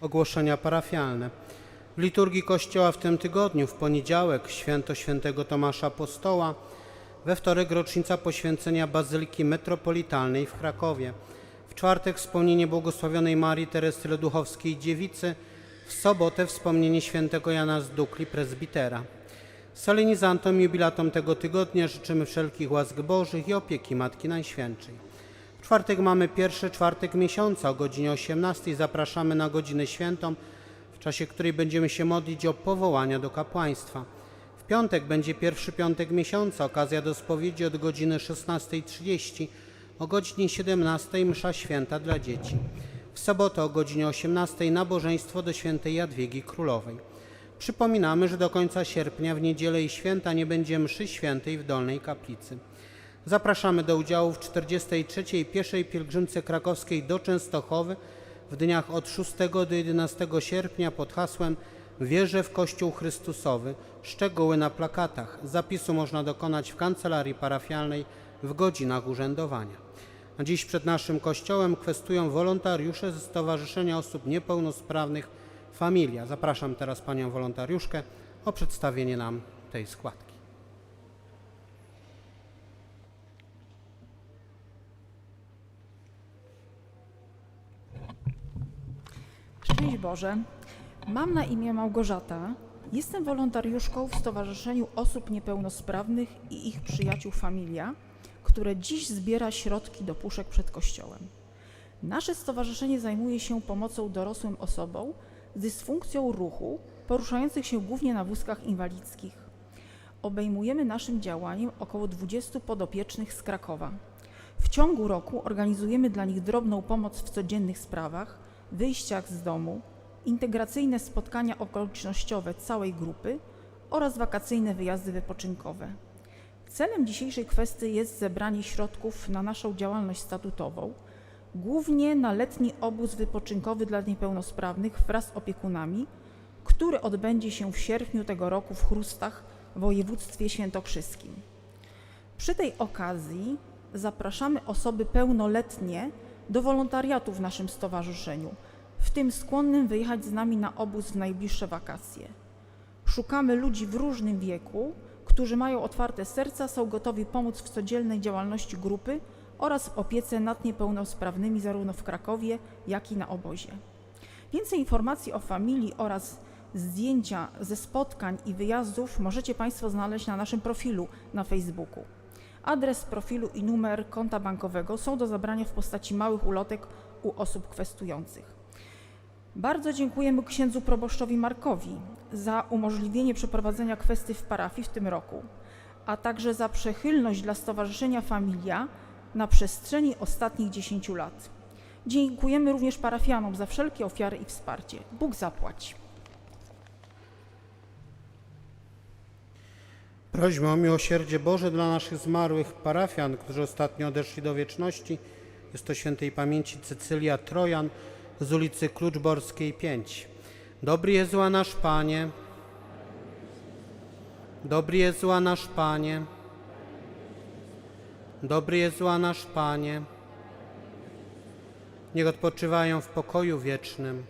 Ogłoszenia parafialne. W liturgii Kościoła w tym tygodniu, w poniedziałek, święto świętego Tomasza Apostoła, we wtorek rocznica poświęcenia Bazyliki Metropolitalnej w Krakowie, w czwartek wspomnienie błogosławionej Marii Teresy Leduchowskiej Dziewicy, w sobotę wspomnienie świętego Jana z Dukli, prezbitera. Solenizantom jubilatom tego tygodnia życzymy wszelkich łask Bożych i opieki Matki Najświętszej. Czwartek mamy pierwszy czwartek miesiąca o godzinie 18. Zapraszamy na godzinę świętą, w czasie której będziemy się modlić o powołania do kapłaństwa. W piątek będzie pierwszy piątek miesiąca, okazja do spowiedzi od godziny 16.30, o godzinie 17.00 msza święta dla dzieci. W sobotę o godzinie 18.00 nabożeństwo do świętej Jadwigi Królowej. Przypominamy, że do końca sierpnia w niedzielę i święta nie będzie mszy świętej w Dolnej Kaplicy. Zapraszamy do udziału w 43. pieszej pielgrzymce krakowskiej do Częstochowy w dniach od 6 do 11 sierpnia pod hasłem Wierzę w Kościół Chrystusowy. Szczegóły na plakatach. Zapisu można dokonać w kancelarii parafialnej w godzinach urzędowania. Dziś przed naszym kościołem kwestują wolontariusze ze Stowarzyszenia Osób Niepełnosprawnych Familia. Zapraszam teraz panią wolontariuszkę o przedstawienie nam tej składki. Boże. Mam na imię Małgorzata. Jestem wolontariuszką w Stowarzyszeniu Osób Niepełnosprawnych i ich przyjaciół Familia, które dziś zbiera środki do puszek przed kościołem. Nasze stowarzyszenie zajmuje się pomocą dorosłym osobom z dysfunkcją ruchu, poruszających się głównie na wózkach inwalidzkich. Obejmujemy naszym działaniem około 20 podopiecznych z Krakowa. W ciągu roku organizujemy dla nich drobną pomoc w codziennych sprawach, wyjściach z domu, integracyjne spotkania okolicznościowe całej grupy oraz wakacyjne wyjazdy wypoczynkowe. Celem dzisiejszej kwestii jest zebranie środków na naszą działalność statutową, głównie na letni obóz wypoczynkowy dla niepełnosprawnych wraz z opiekunami, który odbędzie się w sierpniu tego roku w Chrustach w województwie świętokrzyskim. Przy tej okazji zapraszamy osoby pełnoletnie do wolontariatu w naszym stowarzyszeniu, w tym skłonnym wyjechać z nami na obóz w najbliższe wakacje. Szukamy ludzi w różnym wieku, którzy mają otwarte serca, są gotowi pomóc w codziennej działalności grupy oraz w opiece nad niepełnosprawnymi zarówno w Krakowie, jak i na obozie. Więcej informacji o familii oraz zdjęcia ze spotkań i wyjazdów możecie Państwo znaleźć na naszym profilu na Facebooku. Adres profilu i numer konta bankowego są do zabrania w postaci małych ulotek u osób kwestujących. Bardzo dziękujemy księdzu proboszczowi Markowi za umożliwienie przeprowadzenia kwestii w parafii w tym roku, a także za przychylność dla Stowarzyszenia Familia na przestrzeni ostatnich 10 lat. Dziękujemy również parafianom za wszelkie ofiary i wsparcie. Bóg zapłać. Prośmy o miłosierdzie Boże dla naszych zmarłych parafian, którzy ostatnio odeszli do wieczności. Jest to świętej pamięci Cecylia Trojan z ulicy Kluczborskiej 5. Dobry Jezu, a nasz Panie. Dobry Jezu, a nasz Panie. Dobry Jezu, a nasz Panie. Niech odpoczywają w pokoju wiecznym.